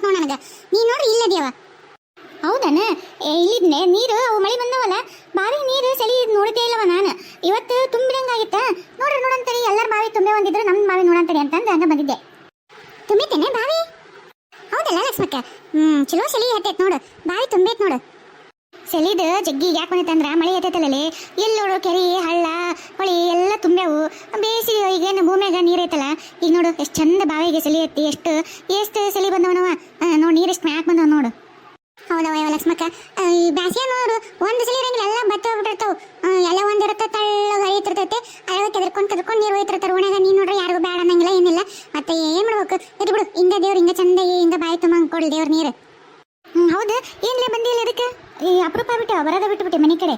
ಗೊತ್ತಾತ್ ನೋಡ ನನಗ. ನೀ ನೋಡ್ರಿ ಇಲ್ಲದ್ಯವ ಹೌದನ? ಇಲ್ಲಿದ್ನೆ. ನೀರು, ಅವು ಮಳೆ ಬಂದವಲ್ಲ? ಬಾವಿ ನೀರು ಚಳಿ ನೋಡಿದ್ದೇ ಇಲ್ಲವ ನಾನು. ಇವತ್ತು ತುಂಬಿದಂಗಾಗಿತ್ತ? ನೋಡ್ರಿ, ನೋಡಂತರಿ. ಎಲ್ಲರ ಬಾವಿ ತುಂಬೆ ಒಂದಿದ್ರು ನಮ್ಮ ಬಾವಿ ನೋಡಂತರಿ ಅಂತಂದು ಹಂಗ ಬಂದಿದ್ದೆ. ತುಂಬಿತೇನೆ ಬಾವಿ? ಹೌದಲ್ಲ ಲಕ್ಷ್ಮಕ್ಕ? ಹ್ಮ್, ಚಲೋ ಚಳಿ ಹತ್ತೈತ್ ನೋಡು. ಬಾವಿ ತುಂಬೈತ್ ನೋಡು. ಚಳಿದು ಜಗ್ಗಿ ಯಾಕೆ ಬಂದಿತ್ತಂದ್ರ ಮಳೆ ಹತ್ತೈತಲ್ಲೇ ಎಲ್ಲಿ ನೋಡು ಕೆರೆ, ಹಳ್ಳ, ಹೊಳಿ ಎಲ್ಲ ತುಂಬ್ಯಾವು. ಬೇಸಿಗೆ ಈಗೇನು ಭೂಮಿಯಾಗ ನೀರ್ ಐತಲ್ಲ? ಈಗ ನೋಡು ಎಷ್ಟು ಚಂದ ಬಾವಿಗೆ ಚಳಿ ಐತಿ ಎಷ್ಟು ಎಷ್ಟು ಚಳಿ ಬಂದವನವ? ನೋಡಿ ನೀರು ಎಷ್ಟು ಮ್ಯಾಕ್ ಬಂದವ ನೋಡು. ಹೌದವ ಯಾವ ಲಕ್ಷ್ಮಕ್ಕ? ಈ ಬ್ಯಾಸಿಗೆ ನೋಡು, ಒಂದು ಸಲ ಇರಂಗಿಲ್ಲ, ಎಲ್ಲ ಬತ್ತ ಹೋಗ್ಬಿಟ್ಟಿರ್ತಾವ. ಎಲ್ಲ ಒಂದಿರುತ್ತೆ ಇರುತ್ತೆ ತಳ್ಳಗ ಹರಿತಿರ್ತೈತೆ ಅವಾಗ ಕೆದರ್ಕೊಂಡ್ ಕೆದರ್ಕೊಂಡ್ ನೀರು ಹೋಯ್ತಿರ್ತಾರೆ. ಓಣ್ಯಾಗ ನೀನ್ ನೋಡ್ರಿ ಯಾರಿಗೂ ಬೇಡ ಅನ್ನಂಗಿಲ್ಲ, ಏನಿಲ್ಲ. ಮತ್ತೆ ಏನು ಮಾಡ್ಬೇಕು? ಇದು ಬಿಡು ಹಿಂಗ ಹಿಂಗೆ ಹಿಂಗ ಚಂದ ಹಿಂಗೆ ಬಾಯಿ ತುಂಬ ಕೊಡ್ಲಿ ದೇವ್ರ ನೀರು. ಹೌದು. ಏನ್ಲೇ ಬಂದಿಲ್ಲ ಅದಕ್ಕೆ ಈ ಅಪರೂಪ ಬಿಟ್ಟು, ಬರೋದ ಬಿಟ್ಟು ಬಿಟ್ಟೆ ಮನೆ ಕಡೆ.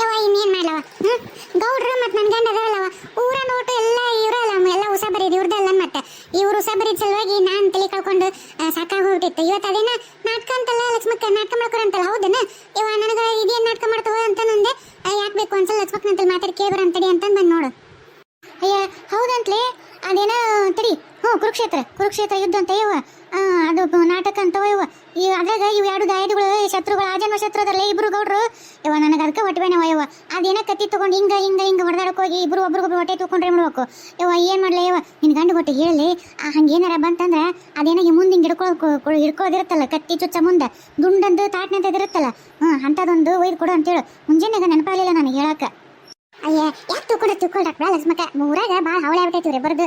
ಯವ್ವ, ಇನ್ನೇನು ಮಾಡ್ಲವ? ಹ್ಞೂ ಗೌಡ್ರು ಮತ್ತೆ ನನ್ನ ಗಂಡ ಅದಾವಲ್ಲವ ಊರ ನೋಟು ಎಲ್ಲ ಇವರಲ್ಲ ಎಲ್ಲ ಉಸ ಬರೀದು ಇವ್ರದ್ದಲ್ಲ ಮತ್ತೆ. ಇವ್ರು ಉಸ ಬರೀದ್ ಸಲುವಾಗಿ ನಾನು ತಲೆ ಕಳ್ಕೊಂಡು ಸಾಕಾಗಿ ಹೋಗ್ಬಿಟ್ಟಿತ್ತು ಇವತ್ತು ಅದೇನ? ನಾಟಕ ಅಂತಲ್ಲ, ಲಕ್ಷ್ಮಕ್ಕ, ನಾಟಕ ಮಾಡ್ಕೊರ ಅಂತಲ್ಲ, ಹೌದನ? ಇವ ನನಗೆ ಇದೇನು ನಾಟಕ ಮಾಡ್ತಾವ ಅಂತ ನಂದೆ ಯಾಕೆ ಬೇಕು ಅನ್ಸಲ್ಲ ಲಕ್ಷ್ಮಕ್ಕ ನಂತಲ್ಲಿ ಮಾತಾಡಿ ಕೇಳ್ಬರ ಅಂತಡಿ ಅಂತಂದು ಬಂದು ನೋಡು. ಅಯ್ಯ, ಹೌದಂತ್ಲೇ? ಅದೇನ, ತಡಿ. ಹ್ಞೂ, ಕುರುಕ್ಷೇತ್ರ ಕುರುಕ್ಷೇತ್ರ ಯುದ್ಧ ಅಂತ ಇವ ಅದು ನಾಟಕ ಅಂತವ ಇವ ಈ, ಅದ್ರಾಗ ಇವು ಎರಡು ದಾಯದಿಗಳು ಶತ್ರುಗಳು ಆಜನ್ಮ ಶತ್ರು ಅದಲ್ಲ ಇಬ್ರು ಗೌಡ್ರು. ಇವ ನನಗೆ ಅದಕ್ಕೆ ಹೊಟ್ಟೆಬೇನವ ಇವ ಅದೇನ ಕತ್ತಿ ತೊಗೊಂಡು ಹಿಂಗ ಹಿಂಗ ಹಿಂಗ ಹೊಡೆದಾಡಕ್ ಹೋಗಿ ಇಬ್ರು ಒಬ್ರಿಗೊಬ್ರು ಹೊಟ್ಟೆ ತೊಗೊಂಡ್ರೆ ಮಾಡ್ಬೇಕು? ಇವ ಏನು ಮಾಡಲಿ ಇವ ನಿನ್ನ ಗಂಡು ಹೊಟ್ಟೆ ಹೇಳಿ ಹಂಗೇನಾರ ಬಂತಂದ್ರ ಅದೇನ ಈ ಮುಂದೆ ಹಿಂಗೆ ಹಿಡ್ಕೊ ಹಿಡ್ಕೋದಿರುತ್ತಲ್ಲ, ಕತ್ತಿ ಚುಚ್ಚ ಮುಂದೆ, ದುಂಡಂದು ತಾಟ್ನಂತ ಇರುತ್ತಲ್ಲ. ಹ್ಞೂ, ಅಂಥದ್ದೊಂದು ಒಯ್ದು ಕೊಡು ಅಂತೇಳು. ಮುಂಜಾನೆಗ ನೆನಪಾಗಲಿಲ್ಲ ನನಗೆ ಹೇಳಕ್ಕೆ ಅಯ್ಯ, ಯಾಕೆ ತೂಕೊಂಡ ತೂಕೊಳ್ರಕ್ ಲಕ್ಷ್ಮಕ್ಕ ಮೂರಾಗ ಭಾಳ ಹವಳೆ ರೀ ಬರ್ದು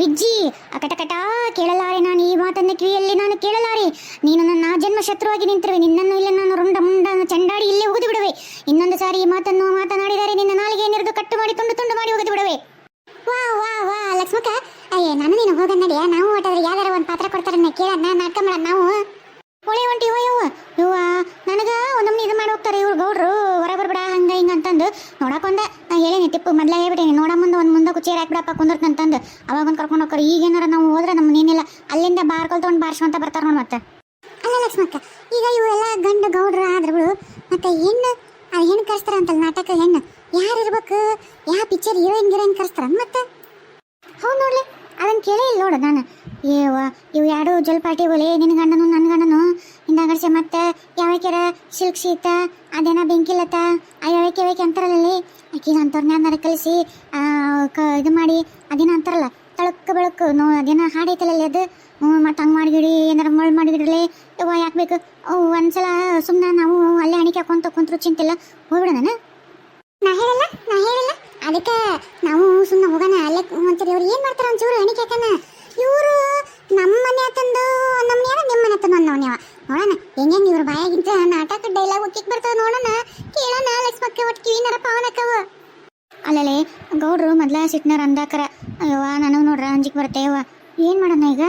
ವಿಜ್ಜಿ ಅಕಟಕಟ ಕೇಳಲಾರೆ ನಾನು ಈ ಮಾತನ್ನ ಕಿವಿಯಲ್ಲಿ ನಾನು ಕೇಳಲಾರೆ. ನೀನು ನನ್ನ ಜನ್ಮ ಶತ್ರುವಾಗಿ ನಿಂತಿರುವೆ, ನಿನ್ನನ್ನು ಇಲ್ಲ ನಾನು ರುಂಡ ಮುಂಡ ಚಂಡಾಡಿ ಇಲ್ಲೇ ಉಗಿದು ಬಿಡುವೆ. ಇನ್ನೊಂದು ಸಾರಿ ಈ ಮಾತನ್ನು ಮಾತನಾಡಿದರೆ ನಿನ್ನ ನಾಲಿಗೆ ನೆರೆದು ಕಟ್ಟು ಮಾಡಿ, ತುಂಡು ತುಂಡು ಮಾಡಿ ಉಗಿದು ಬಿಡುವೆ. ವಾ ವಾ ವಾ ಲಕ್ಷ್ಮಕ್ಕ ಅಯ್ಯ, ನಾನು ನೀನು ಹೋಗ ನಡಿಯ ನಾವು ಒಟ್ಟಾದ್ರೆ ಯಾವ್ದಾರ ಒಂದು ಪಾತ್ರ ಕೊಡ್ತಾರನ್ನ ಕೇಳಣ್ಣ ನಾಟಕ ಮಾಡೋಣ ನಾವು. ಹೊಳೆ ಹೊಂಟಿ ಇವ ಇವ ನನಗ ಒಂದೊಮ್ಮೆ ಇದು ಮಾಡಿ ಹೋಗ್ತಾರೆ ಇವ್ರು ಗೌಡ್ರು ಹೊರ ಬರ್ಬೇಡ. ಅಂತಂದು ನೋಡಕೊಂಡ. ನಾ ಹೇಳೇನಿ ಟಿಪ್ಪು ಮೊದಲೇ ಹೇಳ್ಬಿಟ್ಟೇನಿ ನೋಡ ಮುಂದೆ ಒಂದು ಮುಂದೆ ಕುಚೇರ್ ಹಾಕ್ಬಿಡಪ್ಪ ಅಂತಂದು. ಅವಾಗ ಒಂದು ಕರ್ಕೊಂಡು ಹೋಗ್ತಾರೆ ಈಗೇನಾರ ನಾವು ಹೋದ್ರೆ ನಮ್ಮ ಏನಿಲ್ಲ ಅಲ್ಲಿಂದ ಬಾರ್ಕೊಲ್ ತೊಗೊಂಡು ಬಾರ್ಸ್ಕೊಂತ ಬರ್ತಾರೆ ನೋಡಿ ಮತ್ತೆ. ಅಲ್ಲ ಲಕ್ಷ್ಮಕ್ಕ ಈಗ ಇವೆಲ್ಲ ಗಂಡು ಗೌಡ್ರ ಆದ್ರುಗಳು ಮತ್ತೆ ಹೆಣ್ಣು ಅದು ಹೆಣ್ಣು ಕರೆಸ್ತಾರ ಅಂತಲ್ಲ ನಾಟಕ ಹೆಣ್ಣು. ಯಾರು ಇರ್ಬೇಕು? ಯಾವ ಪಿಕ್ಚರ್ ಹೀರೋಯಿನ್ ಗಿರೋಯಿನ್ ಕರೆಸ್ತಾರ ಮತ್ತೆ? ಹೌದು ನೋಡ್ಲಿ. ಅದನ್ನ ಕೇಳೇ ಇಲ್ಲ ನೋಡು ನಾನು. ಇವ ಇವು ಎರಡು ಜಲ್ಪಾಟಿ ಒಲೆ ನಿನ್ನ ಗಂಡನು ನನ್ನ ಗಂಡನು? ಹಿಂದಾಗಡ್ಸೆ ಮತ್ತೆ ಯಾವಕ್ಯಾರ ಸಿಲ್ಕ್ ಶೀತ, ಅದೇನ ಬೆಂಕಿಲತ್ತ ಯಾವಕ್ಕೆ ಯಾವಕ್ಕೆ ಅಂತಾರಲ್ಲೇ ಆಕಿಗೆ ಅಂಥವ್ರನ್ನ ಕಲಿಸಿ ಕ, ಇದು ಮಾಡಿ, ಅದೇನ ಅಂತಾರಲ್ಲ ತಳಕ್ಕ ಬೆಳಕು, ನೋ, ಅದೇನ ಹಾಡೈತಲ್ಲ ಅದು? ಮತ್ತೆ ಹಂಗೆ ಮಾಡಿಗಿಡಿ ಏನಾರ ಮಳ್ ಮಾಡಿಗಿಡ್ಲಿ ಇವ ಯಾಕೆ ಬೇಕು? ಒಂದ್ಸಲ ಸುಮ್ಮನೆ ನಾವು ಅಲ್ಲೇ ಅಣಿಕೆ ಹಾಕೊಂತ ಕುಂತ್ರು ಚಿಂತಿಲ್ಲ. ಹೋಗ್ಬಿಡ ನಾನು? ನಾ ಹೇಳಲ್ಲ ನಾ ಹೇಳಲ್ಲ. ಅದಕ್ಕೆ ನಾವು ಸುಮ್ಮನೆ ಹೋಗೋಣ, ಅಲ್ಲೇ ಅಂತೀರಿ ಅವ್ರು ಏನು ಮಾಡ್ತಾರೆ ಒಂಚೂರು ಅಣಿಕೆ ಯಾಕನ ಇವರು ನಮ್ಮ ಮನೆ ತಂದು ನಮ್ಮ ನಿಮ್ಮ ಮನೆ ತಂದು ಅಂದವನ್ಯವ ನೋಡೋಣ ಹೆಂಗೆ ಇವ್ರ ಬಾಯಾಗಿಂತ ನಾಟಕ ಡೈಲಾಗ್ ಒಕ್ಕಿಕ್ ಬರ್ತಾವ ನೋಡೋಣ. ಕೇಳೋಣ, ಲಕ್ಷ್ಮಕ್ಕ ಒಟ್ಟು ಕಿವಿನಾರ ಪಾವನಕ್ಕವ. ಅಲ್ಲಲೇ, ಗೌಡ್ರು ಮೊದ್ಲ ಸಿಟ್ನರ್ ಅಂದಾಕರ. ಅಯ್ಯವ್ವ, ನನಗೆ ನೋಡ್ರ ಅಂಜಿಕ್ ಬರ್ತೇವ ಏನು ಮಾಡೋಣ ಈಗ?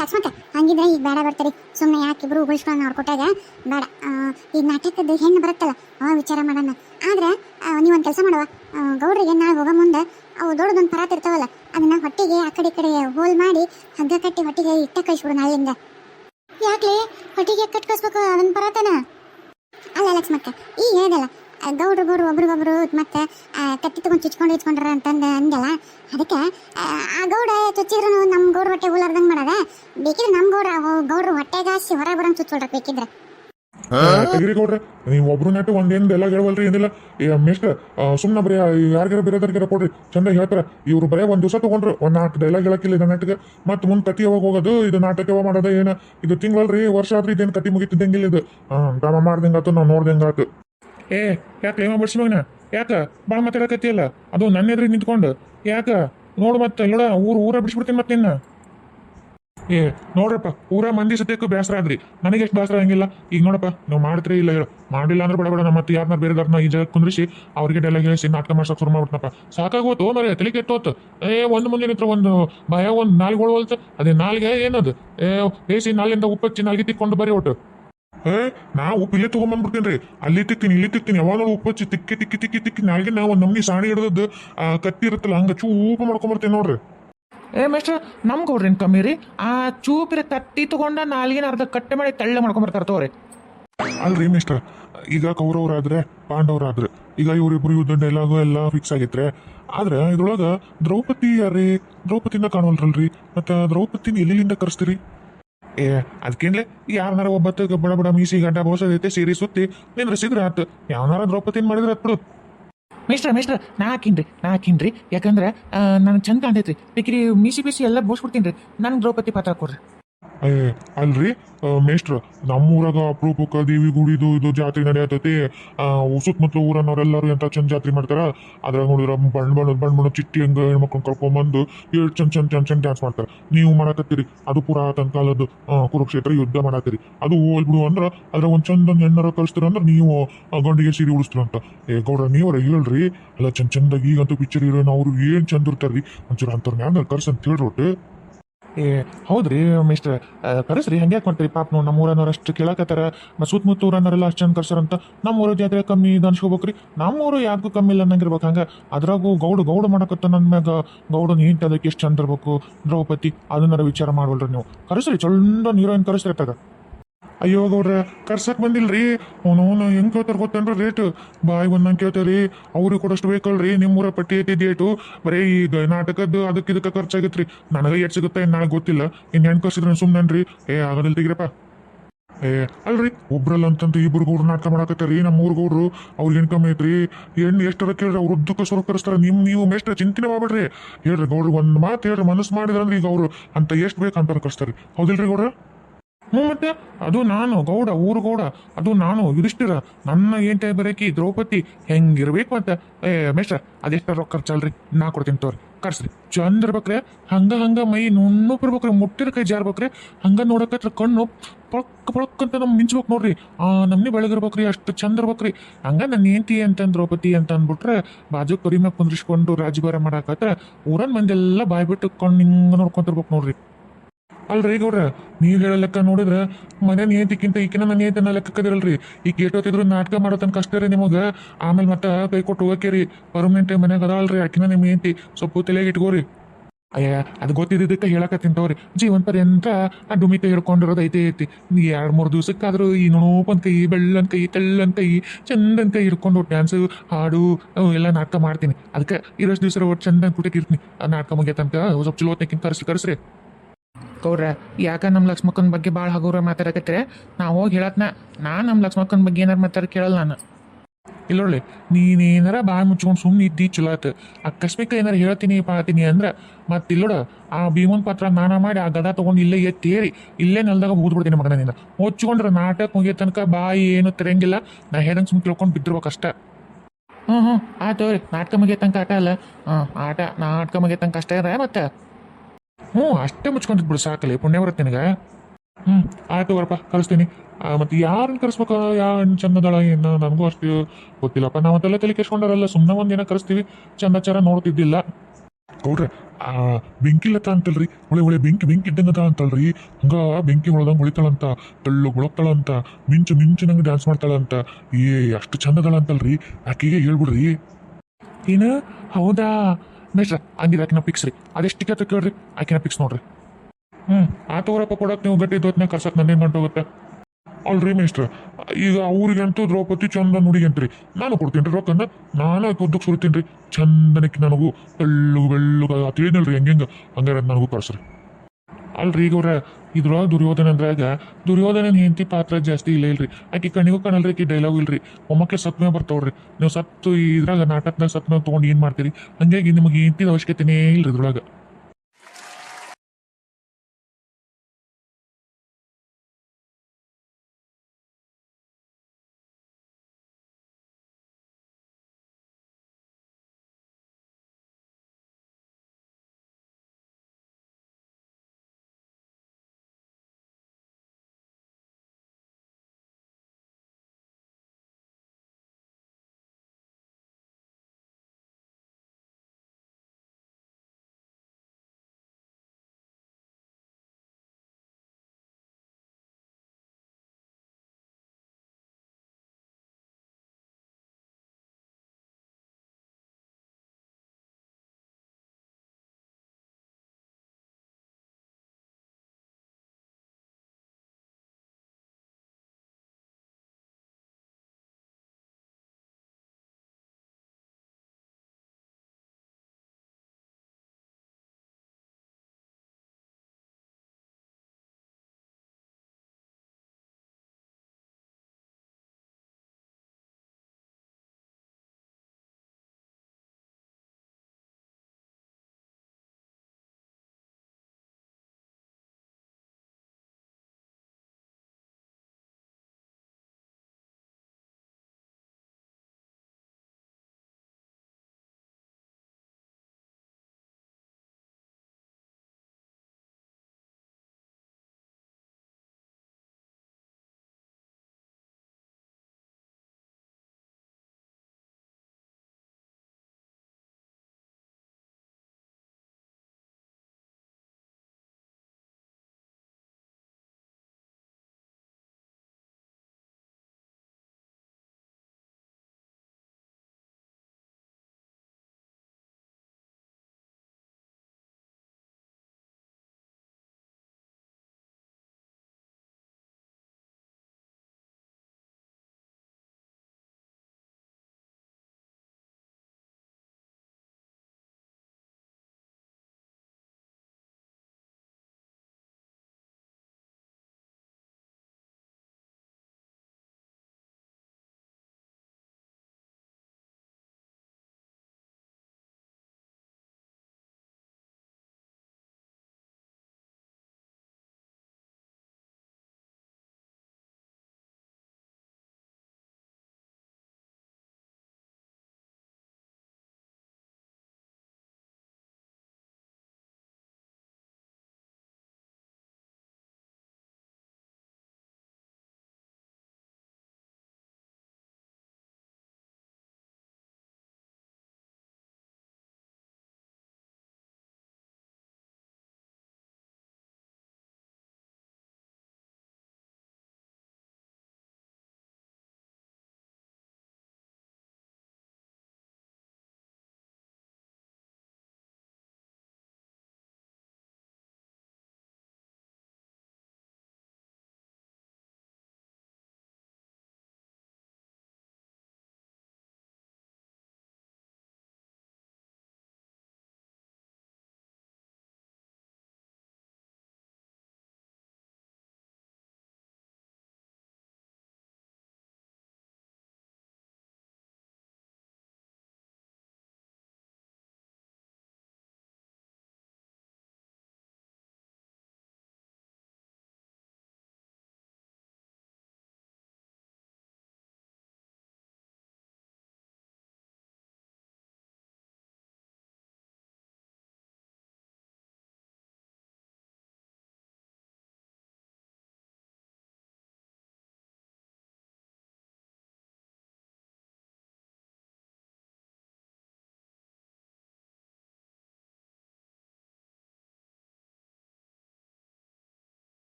ಲಕ್ಷ್ಮಕ್ಕ ಹಂಗಿದ್ರೆ ಈಗ ಬೇಡ ಬರ್ತಾರೆ. ಸುಮ್ಮನೆ ಯಾಕೆ ಇಬ್ರು ಉಗುಳಿಸ್ಕೊಂಡು ನೋಡ್ಕೊಟ್ಟಾಗ ಬೇಡ. ಈ ನಾಟಕದ ಹೆಣ್ಣು ಬರುತ್ತಲ್ಲ ಅವ ವಿಚಾರ ಮಾಡೋಣ. ಆದ್ರೆ ನೀವೊಂದು ಕೆಲಸ ಮಾಡುವ. ಗೌಡ್ರಿಗೆ ನಾಳೆ ಹೋಗೋ ಮುಂದೆ ಅವು ದೊಡ್ಡದೊಂದು ಪರಾತ್ ಇರ್ತಾವಲ್ಲ, ಅದನ್ನ ಹೊಟ್ಟೆಗೆ, ಆ ಕಡೆ ಕಡೆ ಹೋಲ್ ಮಾಡಿ ಹಗ್ಗ ಕಟ್ಟಿ ಹೊಟ್ಟೆಗೆ ಇಟ್ಟ ಕಳಿಸ್ಬಿಡು ನಾಳೆಯಿಂದ ಯಾಕೆ ಹೊಟ್ಟೆಗೆ ಕಟ್ ಕಳಿಸ್ಬೇಕು ಅದನ್ನ ಪರಾತನ? ಅಲ್ಲ ಲಕ್ಷ್ಮಕ್ಕ, ಈಗ ಹೇಳ್ದಲ್ಲ ಆ, ಗೌಡ್ರು ಗೌಡ್ರು ಒಬ್ರಿಗೊಬ್ರು ಮತ್ತೆ ಕಟ್ಟಿ ತಗೊಂಡು ಚುಚ್ಕೊಂಡು ಇಚ್ಕೊಂಡ್ರ ಅಂತಂದ ಅಂದಲ್ಲ ಅದಕ್ಕೆ ಆ, ಗೌಡ ಚುಚ್ಚಿದ್ರು ನಮ್ಮ ಗೌಡ್ರ ಹೊಟ್ಟೆ ಉಲಾರ್ದಂಗೆ ಮಾಡದ ಬೇಕಿದ್ರೆ ನಮ್ಮ ಗೌಡ್ರ ಗೌಡ್ರ ಹೊಟ್ಟೆಗಾಸಿ ಹೊರಗೆ ಬರಂಗ್ ಚುಚ್ಕೊಳ್ರಕ್ ಬೇಕಿದ್ರೆ. ತೆಗಿರಿ ಕೊಡ್ರಿ ನೀವು ಒಬ್ರು ನೆಟ್ಟು ಒಂದೇನು ಎಲ್ಲ ಹೇಳವಲ್ರಿ ಏನಿಲ್ಲ. ಮಿಸ್ಟರ್ ಸುಮ್ಮನೆ ಬರೀ ಯಾರಿಗಾರ ಬೇರೆದವ್ರಿಗಾರ ಕೊಡ್ರಿ ಚಂದ ಹೇಳ್ತಾರೆ. ಇವ್ರು ಬರೀ ಒಂದು ದಿವಸ ತಗೊಂಡ್ರು ಒಂದು ನಾಲ್ಕು ಡೈಲಾಗ್ ಹೇಳಕ್ಕಿಲ್ಲ ಇದು ನಾಟಕ. ಮತ್ತೆ ಮುಂದೆ ಕತಿ ಯಾವಾಗ ಹೋಗೋದು ಇದು ನಾಟಕ ಯಾವಾಗ ಮಾಡೋದು ಏನು? ಇದು ತಿಂಗಳಲ್ರಿ ವರ್ಷ ಆದ್ರೆ ಇದೇನು ಕತಿ ಮುಗಿತಿದ್ದಂಗಿಲ್ಲ ಇದು. ಡ್ರಾಮಾ ಮಾಡ್ದಂಗಾತು ನಾವು ನೋಡ್ದಂಗಾತು. ಏ, ಯಾಕೆ ಏಮ ಬಡ್ಸಿ ಮಗನ? ಯಾಕ? ಭಾಳ ಮಾತಾಡಕತ್ತಿಯಲ್ಲ? ಅದು ನನ್ನ ಎದುರಿಗೆ ನಿಂತ್ಕೊಂಡು. ಯಾಕ? ನೋಡು ಮತ್ತೆ ಇಲ್ಲೋಡ ಊರು, ಊರ ಬಿಡಿಸ್ಬಿಡ್ತೀನಿ ಮತ್ತೆ ನಿನ್ನ. ಏ, ನೋಡ್ರಪ್ಪ, ಊರ ಮಂದಿ ಸದ್ಯಕ್ಕೂ ಬೇಸರ ಆದ್ರಿ. ನನಗೆ ಎಷ್ಟು ಬೇಸರ ಹಂಗಿಲ್ಲ ಈಗ ನೋಡಪ್ಪ, ನೀವು ಮಾಡ್ತೀರಿ ಇಲ್ಲ ಹೇಳು. ಮಾಡಿಲ್ಲ ಅಂದ್ರೆ ಬೇಡ ಬೇಡ. ನಮ್ಮ ಮತ್ತೆ ಯಾರನ್ನ ಬೇರೆದಾರನ್ನ ಈ ಜಾಗ ಕುಂದ್ರಿಸಿ, ಅವ್ರಿಗೆ ಡೈಲಾಗ್ ಹೇಳಿಸಿ ನಾಟಕ ಮಾಡ್ಸಕ್ ಶುರು ಮಾಡ್ಬಿಟ್ನಪ್ಪ. ಸಾಕಾಗೋತು ಮರೆ ತಲೆ ಕೆಟ್ಟೋತು. ಏ, ಒಂದು ಮುಂದೆ ನಿಂತ್ರ ಒಂದು ಭಯ, ಒಂದು ನಾಲ್ಗೆ ಹೋಲ್ತು ಅದೇ ನಾಲ್ಗೆ ಏನದು? ಏ, ಬೇಸಿ ನಾಲಿಂದ ಉಪ್ಪಚ್ಚಿ ನಾಲ್ಗೆ ತಿಕ್ಕೊಂಡು ಬರೀ ಒಟ್ಟು. ಏ ನಾ ಉಪ್ಪು ಇಲ್ಲೇ ತಗೊಂಬಂದ್ಬಿಡ್ತೀನಿ ರೀ ಅಲ್ಲಿ ತಿಕ್ತೀನಿ ಇಲ್ಲಿ ತಿಕ್ತೀನಿ. ಯಾವಾಗ ನೋಡಿ ಉಪ್ಪು ಹಚ್ಚಿ ತಿಕ್ಕಿ ತಿಕ್ಕಿ ತಿಕ್ಕಿ ತಿಕ್ಕಿ ನಾಲ್ಗೆ ನಾ ಒಂದು ನಮ್ನಿ ಸಾಣಿ ಹಿಡಿದದ್ದು ಕತ್ತಿ ಇರುತ್ತಲ್ಲ ಹಂಗೆ ಚೂಪ ಮಾಡ್ಕೊಂಬರ್ತೀನಿ ನೋಡ್ರಿ. ಏ ಮೇಷ್ಟ್ರ ನಮ್ ಅವ್ರೇನು ಕಮ್ಮಿ ರೀ? ಆ ಚೂಪಿರ ಕತ್ತಿ ತಗೊಂಡ ನಾಲ್ಗಿನ ಅರ್ಧ ಕಟ್ಟೆ ಮಾಡಿ ತಳ್ಳೆ ಮಾಡ್ಕೊಂಬರ್ತಾರೆ ತೋರಿ ಅಲ್ರಿ ಮಿಸ್ಟರ್ ಈಗ ಕೌರವರಾದ್ರೆ ಪಾಂಡವರಾದ್ರೆ ಈಗ ಇವರಿಬ್ರು ಯುದ್ಧ ಡೈಲಾಗು ಎಲ್ಲ ಫಿಕ್ಸ್ ಆಗಿತ್ರೆ ಆದ್ರೆ ಇದ್ರೊಳಗ ದ್ರೌಪದಿ ಯಾರೀ ದ್ರೌಪದಿನ ಕಾಣವಲ್ರಲ್ರಿ? ಮತ್ತೆ ದ್ರೌಪದಿನ ಎಲ್ಲಿಂದ ಕರೆಸ್ತೀರಿ? ಏ ಅದಕ್ಕೇನ್ಲೆ ಯಾರನಾರ ಒಬ್ಬತ್ತು ಬಡ ಬಡ ಮೀಸಿ ಗಡ್ಡ ಬೋಸದೈತೆ ಸೀರೆ ಸುತ್ತಿ ನಿಂದ್ರಿಸಿದ್ರ ಆತು. ಯಾವನಾರ ದ್ರೌಪದಿನ ಮಾಡಿದ್ರ ಆತ್ ಮಿಸ್ಟರ್ ಮಿಸ್ಟರ್ ಮೇಷ್ಟ್ರ, ನಾ ಹಾಕಿನ್ರಿ ನಾ ಹಾಕಿನ್ರಿ. ಯಾಕಂದ್ರೆ ನನಗೆ ಚಂದ ಕಾಣ್ತೈತ್ರಿ. ಬೇಕ್ರಿ ಮೀಸಿ ಬೀಸಿ ಎಲ್ಲ ಬೋಸ್ಬಿಡ್ತೀನಿ ರೀ ನನಗೆ ದ್ರೌಪದಿ ಪಾತ್ರ ಕೊಡ್ರಿ. ಏ, ಅಲ್ರಿ ಮೇಷ್ಟ್ರ, ನಮ್ಮೂರಾಗ ಅಪರೂಪಕ್ಕ ದೇವಿ ಗುಡಿದು ಇದು ಜಾತ್ರೆ ನಡೆಯತೈತಿ. ಸುತ್ತಮುತ್ತಲ ಊರನ್ನವರೆಲ್ಲರೂ ಎಂತ ಚಂದ ಜಾತ್ರೆ ಮಾಡ್ತಾರ? ಅದ್ರಾಗ ನೋಡಿದ್ರ ಬಣ್ಣ ಬಣ್ಣದ ಬಣ್ಣ ಬಣ್ಣ ಚಿಟ್ಟಿ ಹಂಗ ಹೆಣ್ಮಕ್ಳನ್ನ ಕರ್ಕೊಂಬಂದು ಏಳು ಚಂದ ಚಂದ ಚಂದ ಚಂದ ಡ್ಯಾನ್ಸ್ ಮಾಡ್ತಾರ. ನೀವು ಮಾಡಕತ್ತೀರಿ. ಅದು ಪುರಾತನ ಕಾಲದ್ದು ಕುರುಕ್ಷೇತ್ರ ಯುದ್ಧ ಮಾಡತ್ತೀರಿ. ಅದು ಹೋಲ್ ಬಿಡು ಅಂದ್ರ ಅದ್ರ ಒಂದು ಚಂದ ಹೆಣ್ಣರ ಕಳಿಸ್ತೀರ ಅಂದ್ರ ನೀವು ಗಂಡಿಗೆ ಸೀರೆ ಉಳಿಸ್ತೀರ ಅಂತ. ಏ, ಗೌಡ್ರ, ನೀವರ ಹೇಳ್ರಿ. ಅಲ್ಲ, ಚಂದ ಚಂದಾಗಿ ಈಗಂತೂ ಪಿಕ್ಚರ್ ಇರೋ ಅವ್ರು ಏನ್ ಚಂದ ಇರ್ತಾರ್ರಿ? ಒಂಚೂರು ಅಂತರ್ ಯಾವ್ದಾರು ಕರ್ಸ್ ಅಂತ ಹೇಳ್ರಿ ಒಟ್ಟು ಏ, ಹೌದ್ರಿ ಮಿಸ್ಟರ್ ಕರೆಸ್ರಿ ಹಂಗೆ ಮಾಡ್ತೀರಿ? ಪಾಪ ನೋಡಿ ನಮ್ಮ ಊರನ್ನೋರು ಅಷ್ಟು ಕೇಳಕತ್ತಾರ. ಮತ್ತು ಸುತ್ತಮುತ್ತ ಊರನ್ನೋರೆಲ್ಲ ಅಷ್ಟು ಚಂದ ಕರ್ಸರಂತ ನಮ್ಮ ಊರ ಜಾತ್ರೆ ಕಮ್ಮಿ ಇದು ಅನ್ಸ್ಕೋಬೇಕ್ರಿ. ನಮ್ಮ ಊರು ಯಾರಿಗೂ ಕಮ್ಮಿ ಇಲ್ಲ ಅನ್ನಂಗಿರ್ಬೇಕು. ಹಂಗೆ ಅದ್ರಾಗೂ ಗೌಡ ಗೌಡ ಮಾಡಕತ್ತ ನನ್ನ ಮ್ಯಾಗ. ಗೌಡನ ಹಿಂಟ್ ಎಷ್ಟು ಚಂದ ಇರ್ಬೇಕು ದ್ರೌಪದಿ, ಅದನ್ನಾರ ವಿಚಾರ ಮಾಡಲ್ರಿ ನೀವು. ಕರೆಸ್ರಿ ಚಂದ ಹೀರೋಯಿನ್ ಕರೆಸ್ರಿ ಅತ್ತಾಗ. ಅಯ್ಯೋ ಗೌಡ್ರ, ಕರ್ಸಕ್ ಬಂದಿಲ್ರಿ? ಅವನು ಹೆಂಗ್ ಕೇಳ್ತಾರ ಗೊತ್ತೇನ್ರಿ ರೇಟ್ ಬಾಯ್ ಒಂದಂಗೆ ಕೇಳ್ತಾರಿ. ಅವ್ರಿಗೆ ಕೊಡಷ್ಟು ಬೇಕಲ್ರಿ ನಿಮ್ಮೂರ ಪಟ್ಟಿ ಐತಿ ಡೇಟು ಬರೀ ಈಗ ನಾಟಕದ್ದು ಅದಕ್ಕೆ ಇದಕ್ಕೆ ಖರ್ಚಾಗತ್ರಿ. ನನಗೆ ಎಷ್ಟು ಸಿಗುತ್ತೆ ಏನು ನನಗೆ ಗೊತ್ತಿಲ್ಲ. ಇನ್ನು ಹೆಣ್ಣು ಕರ್ಸಿದ್ರೆ ಸುಮ್ಮನೆ ಏ, ಆಗದಲ್ ತೆಗಿರಪ್ಪ. ಏ, ಅಲ್ರಿ. ಒಬ್ರಲ್ಲ ಅಂತಂದು ಇಬ್ರು ಗೌಡ್ರು ನಾಟಕ ಮಾಡಕತ್ತಾರಿ ನಮ್ಮ ಊರ್ ಗೌಡ್ರು. ಅವ್ರಿಗೆ ಇನ್ಕಮ್ ಐತ್ರಿ. ಹೆಣ್ಣು ಎಷ್ಟರ ಕೇಳ್ರಿ, ಅವ್ರು ಉದ್ದಕ್ಕೆ ಸ್ವರ ಕರೆಸ್ತಾರ. ನಿಮ್, ನೀವು ಮೇಷ್ಟ್ರ ಚಿಂತನೆ ಮಾಡ್ಬೇಡ್ರಿ. ಹೇಳ್ರಿ ಗೌಡ್ರು, ಒಂದ್ ಮಾತು ಹೇಳ್ರಿ, ಮನಸ್ಸು ಮಾಡಿದ್ರಂದ್ರೆ ಈಗ ಅವ್ರು ಅಂತ ಎಷ್ಟು ಬೇಕಂತ ಕಳಿಸ್ತಾರಿ ಹೌದಿಲ್ರಿ ಗೌಡ್ರ? ಹ್ಞೂ ಮತ್ತೆ? ಅದು ನಾನು, ಗೌಡ, ಊರು ಗೌಡ, ಅದು ನಾನು, ಯುಧಿಷ್ಠಿರ, ನನ್ನ ಏಂಟ ಬರೇಕಿ, ದ್ರೌಪದಿ, ಹೆಂಗಿರ್ಬೇಕು ಮತ್ತೆ? ಏ, ಮೇಷ್ಟ್ರ, ಅದೆಷ್ಟ ರೊಕ್ಕ ಖರ್ಚಲ್ರಿ ನಾ ಕೊಡ್ತೀನಿ ತೋರಿ, ಕರ್ಸ್ರಿ. ಚಂದ ಇರ್ಬೇಕ್ರೆ ಹಂಗ ಹಂಗ ಮೈ ನುಣ್ಣು ಇರ್ಬೇಕ್ರಿ ಮುಟ್ಟಿರ ಕೈ ಜಾರ್ಬೇಕ್ರಿ ಹಂಗ ನೋಡಕತ್ರ ಕಣ್ಣು ಪೊಳಕ್ ಪೊಳಕ್ ಅಂತ ನಮ್ ಮಿಂಚ್ಬೇಕು ನೋಡ್ರಿ. ಆ, ನಮ್ನಿ ಬೆಳಗಿರ್ಬೇಕ್ರಿ ಅಷ್ಟು ಚಂದ ಇರ್ಬೇಕ್ರಿ ಹಂಗ ನನ್ನ ಹೆಂಡತಿ ಅಂತ ದ್ರೌಪದಿ ಅಂತ ಅಂದ್ಬಿಟ್ರೆ ಬಾಜು ಕರಿ ಮ್ಯಾಗ ಕುಂದ್ರಿಸ್ಕೊಂಡು ರಾಜಭಾರ ಮಾಡಾಕತ್ರ, ಊರನ್ ಮಂದೆಲ್ಲ ಬಾಯಿ ಬಿಟ್ಟು ಕಣ್ಣು ಹಿಂಗ ನೋಡ್ಕೊಂತಿರ್ಬೇಕು ನೋಡ್ರಿ. ಅಲ್ರಿ ಗೌಡ್ರ, ನೀವ್ ಹೇಳೋ ಲೆಕ್ಕ ನೋಡಿದ್ರ ಮನೆ ನಿಯತಿಕ್ಕಿಂತ ಈಕಿನ ನನ್ನ ನಿಯತನ ಲೆಕ್ಕದಿರಲ್ರಿ ಈಗ ಏಟೋತಿದ್ರು ನಾಟಕ ಮಾಡೋ ತನಕ ಅಷ್ಟೇ ರೀ ನಿಮಗ. ಆಮೇಲೆ ಮತ್ತೆ ಕೈ ಕೊಟ್ಟು ಹೋಗಕೇರಿ ಪರ್ಮನೆಂಟ್ ಮನ್ಯಾಗ ಅದಾವಲ್ರಿ ಆಕಿನ ನಿಮ್ಮ ಹೆಂಡತಿ. ಸೊಪ್ಪು ತಲೆಗೆ ಇಟ್ಕೋರಿ. ಅಯ್ಯ, ಅದು ಗೊತ್ತಿದ್ದಕ್ಕೆ ಹೇಳಕ ತಿಂತವ್ರಿ. ಜೀವನ ಪರ್ಯಂತ ಆ ಡುಮಿತ ಹಿಡ್ಕೊಂಡಿರೋದು ಐತೆ ಐತಿ. ಎರಡು ಮೂರು ದಿವ್ಸಕ್ಕಾದ್ರೂ ಈ ನೋಪನ್ ಕೈ, ಬೆಳ್ಳನ್ ಕೈ, ತೆಳ್ಳನ್ ಕೈ, ಚಂದನ್ ಕೈ ಹಿಡ್ಕೊಂಡು ಡ್ಯಾನ್ಸ್ ಹಾಡು ಎಲ್ಲ ನಾಟಕ ಮಾಡ್ತೀನಿ. ಅದಕ್ಕೆ ಇರೋಷ್ಟು ದಿವಸ ಒಟ್ಟು ಚಂದನ್ ಕುಟಕ್ಕೆ ಇರ್ತೀನಿ. ಆ ನಾಟಕ ಮುಗಿಯ ತನಕ ಸ್ವಲ್ಪ ಚಲೋತ್ನಕ್ಕಿಂತ ಕರ್ಸಿ, ಕರ್ಸ್ರಿ. ಗೌಡ್ರ ಯಾಕ ನಮ್ಮ ಲಕ್ಷ್ಮಕ್ಕನ ಬಗ್ಗೆ ಭಾಳ ಹಗುರ ಮಾತಾಡಕತ್ರೆ ನಾ ಹೋಗಿ ಹೇಳತ್ನ ನಾ ನಮ್ಮ ಲಕ್ಷ್ಮಕ್ಕನ ಬಗ್ಗೆ ಏನಾರು ಮಾತಾಡ ಕೇಳಲ್ಲ ನಾನು. ಇಲ್ಲೊಳ್ಳೆ ನೀನೇನಾರ ಬಾಯಿ ಮುಚ್ಕೊಂಡು ಸುಮ್ಮನೆ ಇದ್ದಿ ಚಲೋ ಆತು ಅಕಸ್ಮಿಕ ಏನಾರ ಹೇಳ್ತೀನಿ ಪಾತೀನಿ ಅಂದ್ರೆ ಮತ್ತೆ ಇಲ್ಲೋಡ ಆ ಭೀಮನ್ ಪಾತ್ರ ನಾನ ಮಾಡಿ ಆ ಗದ ತಗೊಂಡು ಇಲ್ಲೇ ಎತ್ತೇರಿ ಇಲ್ಲೇ ನೆಲದಾಗ ಬಿಡ್ತೀನಿ ಮಗನ ನಿಂದ. ಮುಚ್ಕೊಂಡ್ರೆ ನಾಟಕ ಮುಗಿಯೋ ತನಕ ಬಾಯಿ ಏನು ತೆರಂಗಿಲ್ಲ ನಾ ಹೇಳಂಗೆ ಸುಮ್ಮನೆ ತಿಳ್ಕೊಂಡು ಬಿದ್ದಿರ್ಬೇಕಷ್ಟ ಹ್ಞೂ ಹ್ಞೂ ಆಯ್ತು ನಾಟಕ ಮುಗಿಯೋ ತನಕ ಆಟ ಅಲ್ಲ. ಹಾಂ ಆಟ ನಾಟಕ ಮುಗಿಯೋ ತನಕ ಅಷ್ಟೇ ಅದ ಮತ್ತೆ? ಹ್ಞೂ, ಅಷ್ಟೇ ಮುಚ್ಕೊಂತಿದ್ ಬಿಡು ಸಾಕಲ್ಲಿ, ಪುಣ್ಯ ಬರುತ್ತೆ ನಿನಗೆ. ಹ್ಞೂ, ಆಯ್ತು ಬರಪ್ಪ ಕಳಿಸ್ತೀನಿ. ಮತ್ತು ಯಾರನ್ನ ಕರೆಸ್ಬೇಕು ಯಾವ ಚಂದದಳ ಏನು ನನಗೂ ಅಷ್ಟು ಗೊತ್ತಿಲ್ಲಪ್ಪ. ನಾವಂತೆಲ್ಲ ತಲೆ ಕೆಸ್ಕೊಂಡಾರಲ್ಲ ಸುಮ್ಮನೆ ಒಂದು ಏನೋ ಕರೆಸ್ತೀವಿ ಚಂದಾಚಾರ ನೋಡ್ತಿದ್ದಿಲ್ಲ. ಗೌಡ್ರೆ, ಆ, ಬೆಂಕಿ ಲತ ಅಂತಲ್ರಿ ಒಳ್ಳೆ ಒಳ್ಳೆ ಬೆಂಕಿ ಬೆಂಕಿ ಇದ್ದಂಗದ ಅಂತಲ್ರಿ. ಹಂಗ ಬೆಂಕಿ ಹೊಳದಂಗೆ ಹೊಳಿತಾಳಂತ, ತಳ್ಳು ಗುಳಕ್ತಾಳಂತ, ಮಿಂಚು ಮಿಂಚು ನಂಗೆ ಡ್ಯಾನ್ಸ್ ಮಾಡ್ತಾಳಂತ. ಏ, ಅಷ್ಟು ಚಂದದಳ ಅಂತಲ್ರಿ. ಆಕೆಗೆ ಹೇಳ್ಬಿಡ್ರಿ. ಏನು? ಹೌದಾ? ಮೇಷ್ರ ಹಂಗಿದ್ರೆ ಆಕಿನ ಫಿಕ್ಸ್ ರೀ. ಅದೆಷ್ಟು ಟಿಕೆಟ್ ಕೇಳ್ರಿ, ಆಕಿನ ಫಿಕ್ಸ್ ನೋಡ್ರಿ. ಹ್ಞೂ ಆ ತಗೋರಪ್ಪ ಕೊಡಕ್ಕೆ ನೀವು ಗಟ್ಟಿ ದೋತ್ನ ಕರ್ಸಕ್ಕೆ ನಂದೇನು ಹೋಗುತ್ತೆ? ಅಲ್ರಿ ಮೇಷ್ಟ್ರ, ಈಗ ಅವ್ರಿಗಂತೂ ದ್ರೌಪದಿ ಚಂದ ನುಡಿಗಂತ್ರಿ ನಾನು ಕೊಡ್ತೀನಿ ರೀ ರೊಕ್ಕನ, ನಾನು ಉದ್ದಕ್ಕೆ ಸುರಿತೀನಿ ರೀ ಚಂದನಕ್ಕೆ ನನಗೂ ಬೆಳ್ಳು ಬೆಳ್ಳು ಹಂಗೆ ಹೆಂಗೆ? ಹಂಗಾರೆ ನನಗೂ ಕರ್ಸ್ರಿ. ಅಲ್ರಿ ಈಗ ಅವ್ರ ಇದ್ರೊಳಗೆ ದುರ್ಯೋಧನ ಅಂದ್ರಾಗ ದುರ್ಯೋಧನನ ಹೆಂಡತಿ ಪಾತ್ರ ಜಾಸ್ತಿ ಇಲ್ಲ ಇಲ್ರಿ. ಆಕೆ ಕಣ್ಣಿಗೂ ಕಾಣಲ್ರಿ, ಆಕಿ ಡೈಲಾಗ್ ಇಲ್ರಿ. ಒಮ್ಮಕ್ಕೆ ಸತ್ಮೇ ಬರ್ತಾವ್ರಿ. ನೀವು ಸತ್ತು ಇದ್ರಾಗ ನಾಟಕದಾಗ ಸತ್ಮೇ ತೊಗೊಂಡು ಏನು ಮಾಡ್ತೀರಿ? ಹಂಗಾಗಿ ನಿಮಗೆ ಹೆಂಡತಿದ ಅವಶ್ಯಕತೆನೇ ಇಲ್ರಿ ಇದ್ರೊಳಗೆ.